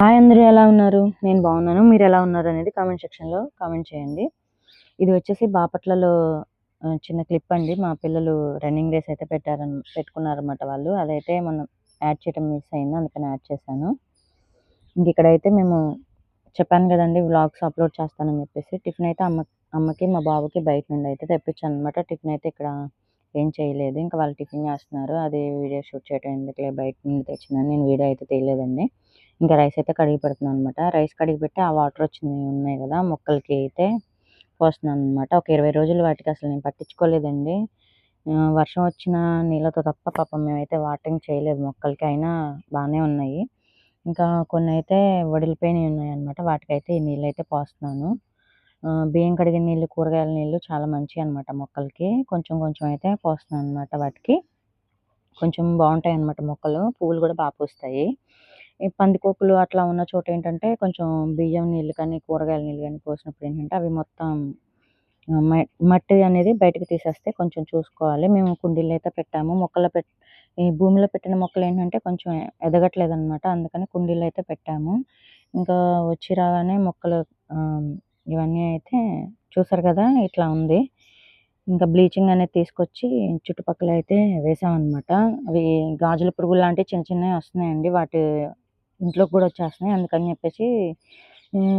Hi అందరూ ఎలా ఉన్నారు? నేను బాగున్నాను. మీరు ఎలా ఉన్నారు అనేది కామెంట్ సెక్షన్‌లో కామెంట్ చేయండి. ఇది వచ్చేసి బాపట్లలో చిన్న క్లిప్ అండి. మా పిల్లలు రన్నింగ్ రేస్ అయితే పెట్టారని పెట్టుకున్నారన్నమాట వాళ్ళు. అదైతే మనం యాడ్ చేయడం మిస్ అయింది. అందుకని యాడ్ చేశాను. ఇంక ఇక్కడైతే మేము చెప్పాను కదండి వ్లాగ్స్ అప్‌లోడ్ చేస్తానని చెప్పేసి. టిఫిన్ అయితే అమ్మ అమ్మకి, మా బాబుకి బయట నుండి అయితే తెప్పించానన్నమాట. టిఫిన్ అయితే ఇక్కడ ఏం చేయలేదు. ఇంకా వాళ్ళు టిఫిన్ చేస్తున్నారు. అది వీడియో షూట్ చేయడం ఎందుకులే బయట నుండి తెచ్చినాను నేను వీడియో అయితే తీయలేదండి. ఇంకా రైస్ అయితే కడిగి పెడుతున్నానన్నమాట. రైస్ కడిగి పెట్టి ఆ వాటర్ వచ్చినవి ఉన్నాయి కదా మొక్కలకి అయితే పోస్తున్నాను అనమాట ఒక 20 రోజులు వాటికి అసలు నేను పట్టించుకోలేదండి. వర్షం వచ్చిన నీళ్ళతో తప్ప పాపం మేమైతే వాటరింగ్ చేయలేదు మొక్కలకి. అయినా బాగానే ఉన్నాయి. ఇంకా కొన్ని అయితే వడిలిపోయినవి ఉన్నాయి అనమాట వాటికైతే ఈ నీళ్ళైతే పోస్తున్నాను. బియ్యం కడిగిన నీళ్ళు, కూరగాయల నీళ్ళు చాలా మంచియన్నమాట మొక్కలకి. కొంచెం కొంచెం అయితే పోస్తున్నాను అనమాట వాటికి. కొంచెం బాగుంటాయి అనమాట మొక్కలు. పువ్వులు కూడా బాగా పూస్తాయి. ఈ పందికొక్కులు అట్లా ఉన్న చోట ఏంటంటే కొంచెం బియ్యం నీళ్ళు కానీ, కూరగాయల నీళ్ళు కానీ పోసినప్పుడు ఏంటంటే అవి మొత్తం మ మట్టి అనేది బయటకు తీసేస్తే కొంచెం చూసుకోవాలి. మేము కుండీలు అయితే పెట్టాము. మొక్కలు పెట్ ఈ భూమిలో పెట్టిన మొక్కలు ఏంటంటే కొంచెం ఎదగట్లేదు అనమాట అందుకని కుండీలు అయితే పెట్టాము. ఇంకా వచ్చి రాగానే మొక్కలు ఇవన్నీ అయితే చూసారు కదా ఇట్లా ఉంది. ఇంకా బ్లీచింగ్ అనేది తీసుకొచ్చి చుట్టుపక్కల అయితే వేసామన్నమాట. అవి గాజుల పురుగులు లాంటివి చిన్న చిన్నవి వస్తున్నాయండి. వాటి ఇంట్లోకి కూడా వచ్చేస్తున్నాయి. అందుకని చెప్పేసి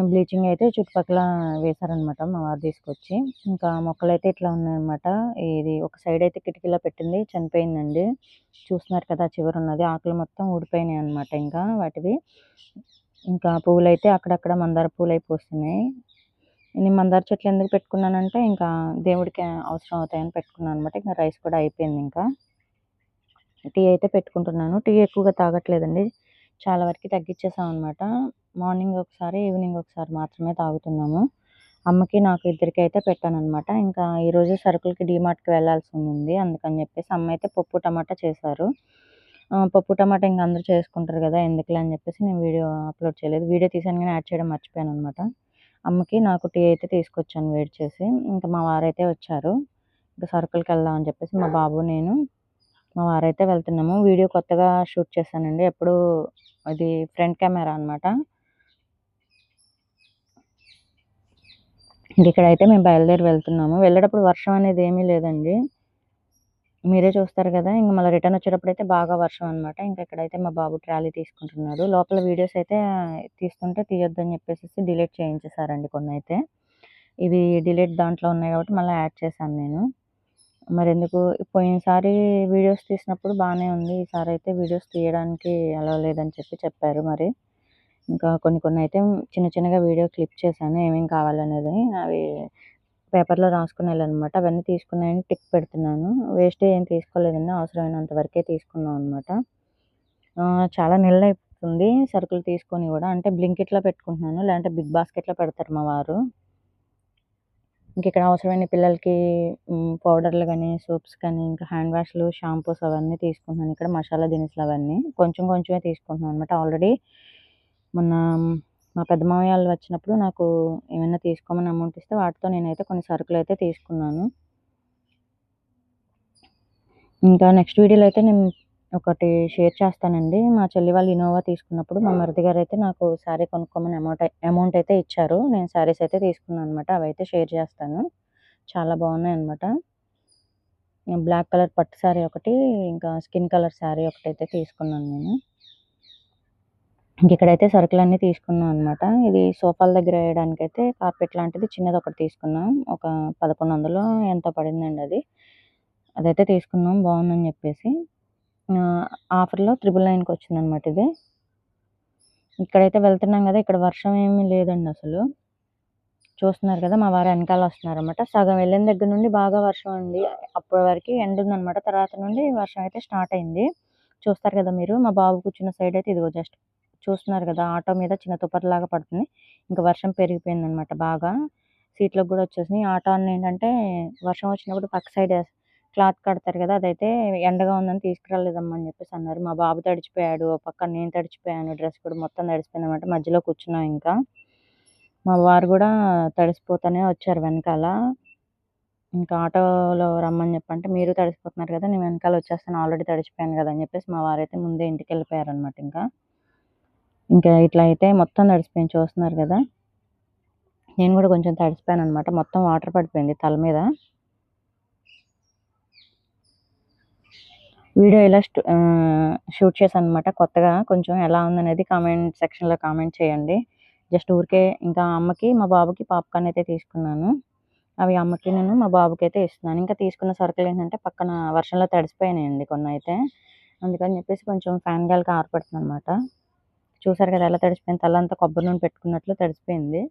బ్లీచింగ్ అయితే చుట్టుపక్కల వేశారనమాట మా వారు తీసుకొచ్చి. ఇంకా మొక్కలైతే ఇట్లా ఉన్నాయన్నమాట. ఇది ఒక సైడ్ అయితే కిటికీలో పెట్టింది చనిపోయిందండి. చూస్తున్నారు కదా! చివరి ఉన్నది ఆకులు మొత్తం ఊడిపోయినాయి అనమాట ఇంకా వాటివి. ఇంకా పువ్వులైతే అక్కడక్కడ మందార పూలయి పూస్తున్నాయి. నేను మందార చెట్లు ఎందుకు పెట్టుకున్నానంటే ఇంకా దేవుడికి అవసరం అవుతాయని పెట్టుకున్నాను అనమాట ఇంకా రైస్ కూడా అయిపోయింది ఇంకా టీ అయితే పెట్టుకుంటున్నాను. టీ ఎక్కువగా తాగట్లేదండి. చాలా వరకు తగ్గించేసాం అనమాట మార్నింగ్ ఒకసారి, ఈవినింగ్ ఒకసారి మాత్రమే తాగుతున్నాము. అమ్మకి, నాకు ఇద్దరికి అయితే పెట్టానన్నమాట. ఇంకా ఈరోజు సరుకులకి డీమార్ట్‌కి ఉంది అందుకని చెప్పేసి అమ్మ అయితే పప్పు, టమాటా చేశారు. పప్పు, టమాటా ఇంక అందరూ చేసుకుంటారు కదా ఎందుకులే అని చెప్పేసి నేను వీడియో అప్‌లోడ్ చేయలేదు. వీడియో తీసాను కానీ యాడ్ చేయడం మర్చిపోయాను అనమాట అమ్మకి, నాకు టీ అయితే తీసుకొచ్చాను వేడి చేసి. ఇంకా మా వారైతే వచ్చారు. ఇంక సరుకులకెళ్దాం అని చెప్పేసి మా బాబు, నేను, మా వారైతే వెళ్తున్నాము. వీడియో కొత్తగా షూట్ చేశానండి. ఎప్పుడూ అది ఫ్రంట్ కెమెరా అనమాట ఇక్కడైతే మేము బయలుదేరి వెళ్తున్నాము. వెళ్ళేటప్పుడు వర్షం అనేది ఏమీ లేదండి. మీరే చూస్తారు కదా ఇంక మళ్ళీ రిటర్న్ వచ్చేటప్పుడైతే బాగా వర్షం అనమాట ఇంకా ఇక్కడైతే మా బాబు ట్రాలీ తీసుకుంటున్నాడు. లోపల వీడియోస్ అయితే తీస్తుంటే తీయొద్దని చెప్పేసి డిలీట్ చేయించేసారండి కొన్ని అయితే ఇవి డిలీట్ దాంట్లో ఉన్నాయి కాబట్టి మళ్ళీ యాడ్ చేశాను నేను. మరెందుకు పోయినసారి వీడియోస్ తీసినప్పుడు బాగానే ఉంది. ఈసారి అయితే వీడియోస్ తీయడానికి అలా లేదని చెప్పి చెప్పారు మరి. ఇంకా కొన్ని కొన్ని అయితే చిన్న చిన్నగా వీడియో క్లిప్ చేశాను. ఏమేమి కావాలనేది. అవి పేపర్‌లో రాసుకునేయాలన్నమాట. అవన్నీ తీసుకున్నాయని టిక్ పెడుతున్నాను. వేస్ట్ ఏం తీసుకోలేదండి. అవసరమైనంత వరకే తీసుకున్నాం అనమాట చాలా చాలా అయిపోతుంది సరుకులు తీసుకొని కూడా అంటే బ్లింకిట్‌లో పెట్టుకుంటున్నాను. లేదంటే బిగ్ బాస్కెట్‌లో పెడతారు మా వారు. ఇంకిక్కడ అవసరమైన పిల్లలకి పౌడర్‌లు కానీ సోప్స్ కానీ, ఇంకా హ్యాండ్ వాష్‌లు, షాంపూస్ అవన్నీ తీసుకుంటున్నాను. ఇక్కడ మసాలా దినుసులు అవన్నీ. కొంచెం కొంచెమే తీసుకుంటున్నాను అనమాట ఆల్రెడీ మొన్న మా పెద్ద మామయ్య వచ్చినప్పుడు నాకు ఏమైనా తీసుకోమని అమౌంట్ ఇస్తే వాటితో నేనైతే కొన్ని సరుకులు అయితే తీసుకున్నాను. ఇంకా నెక్స్ట్ వీడియోలో అయితే నేను ఒకటి షేర్ చేస్తానండి. మా చెల్లి వాళ్ళు ఇనోవా తీసుకున్నప్పుడు మా మరిది గారు అయితే నాకు శారీ కొనుక్కోమని అమౌంట్ అమౌంట్ అయితే ఇచ్చారు. నేను శారీస్ అయితే తీసుకున్నాను అనమాట అవైతే షేర్ చేస్తాను. చాలా బాగున్నాయి అనమాట బ్లాక్ కలర్ పట్టు శారీ ఒకటి, ఇంకా స్కిన్ కలర్ శారీ అయితే తీసుకున్నాను నేను. ఇంకిక్కడైతే సరుకులన్నీ తీసుకున్నాం అనమాట ఇది సోఫాల దగ్గర వేయడానికి అయితే కార్పెట్ లాంటిది చిన్నది ఒకటి తీసుకున్నాం. ఒక పదకొండు వందలు ఎంత పడిందండి అది. అదైతే తీసుకున్నాం బాగుందని చెప్పేసి. ఆహ్, ఆఫర్‌లో 999కి వచ్చిందన్నమాట ఇది. ఇక్కడైతే వెళ్తున్నాం కదా ఇక్కడ వర్షం ఏమీ లేదండి అసలు. చూస్తున్నారు కదా! మా వారు వెనకాల వస్తున్నారన్నమాట. సగం వెళ్ళిన దగ్గర నుండి బాగా వర్షం ఉంది అప్పటి వరకు ఎండ ఉందనమాట తర్వాత నుండి వర్షం అయితే స్టార్ట్ అయింది. చూస్తారు కదా మీరు. మా బాబు కూర్చున్న సైడ్ అయితే ఇదిగో జస్ట్ చూస్తున్నారు కదా! ఆటో మీద చిన్న తుపర్లాగా పడుతుంది. ఇంకా వర్షం పెరిగిపోయిందన్నమాట బాగా. సీట్లకు కూడా వచ్చేసినాయి. ఆటో అన్న ఏంటంటే వర్షం వచ్చినప్పుడు పక్క సైడ్ క్లాత్ కడతారు కదా! అదైతే ఎండగా ఉందని తీసుకురాలేదమ్మా అని చెప్పేసి అన్నారు. మా బాబు తడిచిపోయాడు. ఓ పక్క నేను తడిచిపోయాను. డ్రెస్ కూడా మొత్తం తడిసిపోయిందన్నమాట. మధ్యలో కూర్చున్నాం ఇంకా. మా వారు కూడా తడిసిపోతూనే వచ్చారు వెనకాల. ఇంకా ఆటోలో రమ్మని చెప్పంటే, "మీరు తడిసిపోతున్నారు కదా! నేను వెనకాల వచ్చేస్తాను. ఆల్రెడీ తడిసిపోయాను కదా!" అని చెప్పేసి మా వారైతే ముందే ఇంటికి వెళ్ళిపోయారు అనమాట ఇంకా. ఇంకా ఇట్లా అయితే మొత్తం తడిసిపోయింది చూస్తున్నారు కదా నేను కూడా కొంచెం తడిసిపోయాను అనమాట మొత్తం వాటర్ పడిపోయింది తల మీద వీడియో ఇలా షూట్ చేశాను అనమాట కొత్తగా కొంచెం ఎలా ఉందనేది కామెంట్ సెక్షన్లో కామెంట్ చేయండి. జస్ట్ ఊరికే ఇంకా అమ్మకి మా బాబుకి పాప్కార్న్ అయితే తీసుకున్నాను. అవి అమ్మకి నేను మా బాబుకి అయితే ఇస్తున్నాను. ఇంకా తీసుకున్న సరుకులు ఏంటంటే పక్కన వర్షంలో తడిసిపోయినాయండి కొన్ని అయితే. అందుకని చెప్పేసి కొంచెం ఫ్యాన్ గాలికి ఆరపడుతుంది అనమాట చూసారు కదా ఎలా తడిసిపోయింది? తలంతా కొబ్బరి నూనె పెట్టుకున్నట్లు తడిసిపోయింది.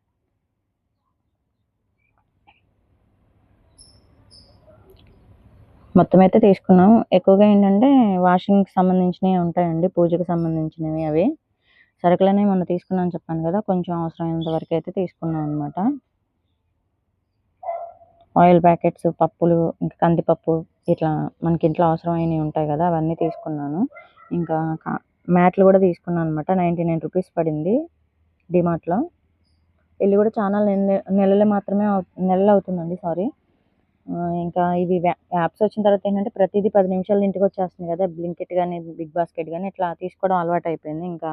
మొత్తం అయితే తీసుకున్నాం ఎక్కువగా ఏంటంటే వాషింగ్కి సంబంధించినవి ఉంటాయండి పూజకి సంబంధించినవి అవి. సరుకులనే మొన్న తీసుకున్నాను చెప్పాను కదా కొంచెం అవసరమైనంత వరకు అయితే తీసుకున్నాం అనమాట ఆయిల్ ప్యాకెట్స్ పప్పులు ఇంకా కందిపప్పు ఇట్లా మనకి ఇంట్లో అవసరమైనవి ఉంటాయి కదా అవన్నీ తీసుకున్నాను. ఇంకా మ్యాట్లు కూడా తీసుకున్నాను అనమాట నైంటీ నైన్ రూపీస్ పడింది డిమార్ట్లో. వెళ్ళి కూడా చాలా నెల నెలలు మాత్రమే నెలలు అవుతుందండి సారీ. ఇంకా ఇవి యాప్స్ వచ్చిన తర్వాత ఏంటంటే ప్రతిదీ పది నిమిషాలు ఇంటికి వచ్చేస్తుంది కదా. బ్లింకెట్ కానీ బిగ్ బాస్కెట్ కానీ ఇట్లా తీసుకోవడం అలవాటు అయిపోయింది ఇంకా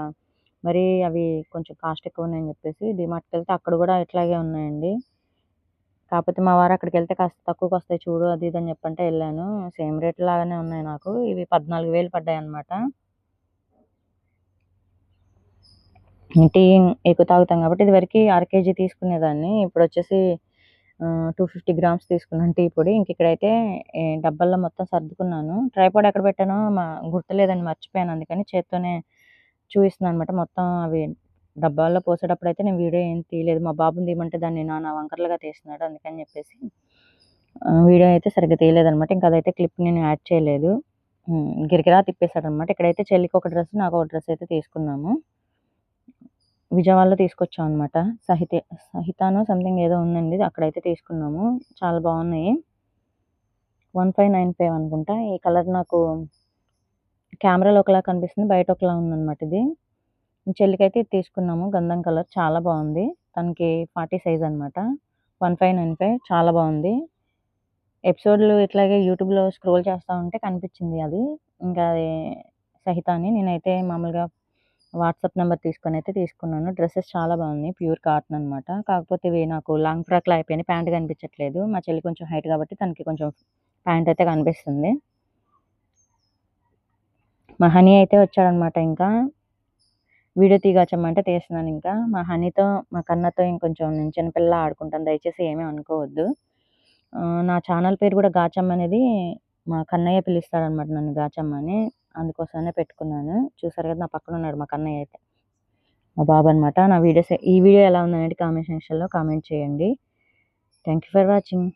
మరి అవి కొంచెం కాస్ట్ ఎక్కువ ఉన్నాయని చెప్పేసి డిమార్ట్కి వెళ్తే అక్కడ కూడా ఇట్లాగే ఉన్నాయండి. కాకపోతే మా వారు అక్కడికి వెళ్తే కాస్త తక్కువకి వస్తాయి చూడు అది ఇది అని చెప్పంటే వెళ్ళాను. సేమ్ రేట్ లాగానే ఉన్నాయి నాకు. ఇవి పద్నాలుగు వేలు పడ్డాయి అనమాట టీ ఎక్కువ తాగుతాం కాబట్టి ఇది వరకు అర కేజీ తీసుకునేదాన్ని. ఇప్పుడు వచ్చేసి టూ ఫిఫ్టీ గ్రామ్స్ తీసుకున్నాను టీ పొడి. ఇంక ఇక్కడైతే డబ్బాల్లో మొత్తం సర్దుకున్నాను. ట్రైపాడ్ ఎక్కడ పెట్టానో మా గుర్తులేదని మర్చిపోయాను. అందుకని చేత్తోనే చూపిస్తున్నాను అనమాట మొత్తం అవి డబ్బాల్లో పోసేటప్పుడు అయితే నేను వీడియో ఏం తీయలేదు. మా బాబుని తీయమంటే దాన్ని నాన్న వంకరలుగా తీస్తున్నాడు. అందుకని చెప్పేసి వీడియో అయితే సరిగ్గా తీయలేదు అనమాట ఇంకా అదైతే క్లిప్ నేను యాడ్ చేయలేదు. గిరిగిరా తిప్పేశాడు అనమాట ఇక్కడైతే చెల్లికి ఒక డ్రెస్ నాకు ఒక డ్రెస్ అయితే తీసుకున్నాము. విజయవాడలో తీసుకొచ్చాం అనమాట సహిత సహితానో సంథింగ్ ఏదో ఉందండి. అక్కడైతే తీసుకున్నాము. చాలా బాగున్నాయి. వన్ ఫైవ్ నైన్ ఫైవ్ అనుకుంటా. ఈ కలర్ నాకు కెమెరాలో ఒకలా కనిపిస్తుంది. బయట ఒకలా ఉందన్నమాట ఇది. చెల్లికైతే ఇది తీసుకున్నాము. గంధం కలర్ చాలా బాగుంది. తనకి ఫార్టీ సైజ్ అనమాట వన్ ఫైవ్ నైన్ ఫైవ్ చాలా బాగుంది. ఎపిసోడ్లు ఇట్లాగే యూట్యూబ్లో స్క్రోల్ చేస్తూ ఉంటే కనిపించింది అది. ఇంకా అది సహితాని. నేనైతే మామూలుగా వాట్సాప్ నెంబర్ తీసుకొని అయితే తీసుకున్నాను. డ్రెస్సెస్ చాలా బాగున్నాయి. ప్యూర్ కాటన్ అనమాట కాకపోతే ఇవి నాకు లాంగ్ ఫ్రాక్లో అయిపోయినాయి ప్యాంట్ కనిపించట్లేదు. మా చెల్లి కొంచెం హైట్ కాబట్టి తనకి కొంచెం ప్యాంట్ అయితే కనిపిస్తుంది. మా హనీ అయితే వచ్చాడనమాట ఇంకా. వీడియో తీగచ్చమ్మంటే తీస్తున్నాను ఇంకా. మా హనీతో మా కన్నతో ఇంకొంచెం నేను చిన్నపిల్ల ఆడుకుంటాను. దయచేసి ఏమీ అనుకోవద్దు. నా ఛానల్ పేరు కూడా గాచమ్మ అనేది మా కన్నయ్య పిలుస్తాడనమాట నన్ను గాచమ్మ అని. అందుకోసమే పెట్టుకున్నాను. చూసారు కదా నా పక్కన ఉన్నాడు మా కన్నయ్య అయితే. మా బాబు అనమాట నా వీడియోస్ ఈ వీడియో ఎలా ఉందనేది కామెంట్ సెక్షన్లో కామెంట్ చేయండి. Thank you for watching.